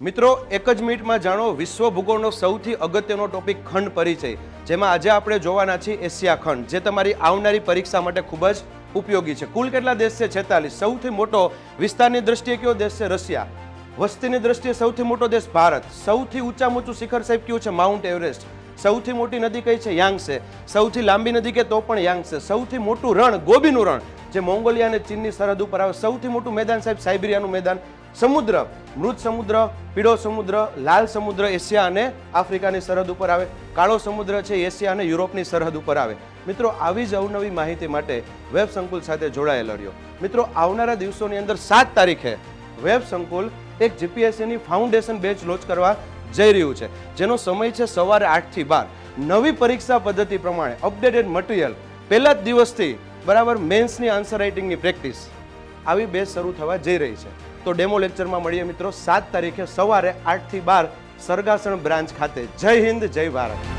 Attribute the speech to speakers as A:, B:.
A: મિત્રો, એક જ મિનિટમાં જાણો, વિશ્વ ભૂગોળનો સૌથી અગત્યનો ટોપિક ખંડ પરિચય, જેમાં આજે આપણે જોવાના છીએ એશિયા ખંડ, જે તમારી આવનારી પરીક્ષા માટે ખૂબ જ ઉપયોગી છે. કુલ કેટલા દેશ છે? છેતાલીસ. સૌથી મોટો વિસ્તારની દ્રષ્ટિએ કયો દેશ છે? રશિયા. વસ્તીની દ્રષ્ટિએ સૌથી મોટો દેશ ભારત. સૌથી ઊંચામાં ઊંચું શિખર સાહેબ કયું છે? Mount Everest. સૌથી મોટી નદી કઈ છે? યાંગસે સૌથી લાંબી નદી કે તો પણ યાંગસે સૌથી મોટું રણ, ગોબીનું રણ, જે મોંગોલિયા અને ચીનની સરહદ ઉપર આવે. સૌથી મોટું મેદાન સાહેબ સાઇબિરિયાનું મેદાન. સમુદ્ર, મૃત સમુદ્ર, પીળો સમુદ્ર, લાલ સમુદ્ર એશિયા અને આફ્રિકાની સરહદ ઉપર આવે. કાળો સમુદ્ર છે એશિયા અને યુરોપની સરહદ ઉપર આવે. મિત્રો, આવી જ અવનવી માહિતી માટે વેબ સંકુલ સાથે જોડાયેલો રહ્યો. મિત્રો, આવનારા દિવસોની અંદર સાત તારીખે વેબ સંકુલ એક જીપીએસસીની ફાઉન્ડેશન બેચ લોન્ચ કરવા જઈ રહ્યું છે. જેનો સમય છે સવારે આઠથી બાર. નવી પરીક્ષા પદ્ધતિ પ્રમાણે અપડેટેડ મટીરિયલ પહેલા જ દિવસથી બરાબર મેન્સની આન્સર રાઇટિંગની પ્રેક્ટિસ આવી બેચ શરૂ થવા જઈ રહી છે. તો ડેમો લેક્ચરમાં મળીએ મિત્રો. સાત તારીખે સવારે આઠથી બાર સરગાસણ બ્રાન્ચ ખાતે. જય હિન્દ, જય ભારત.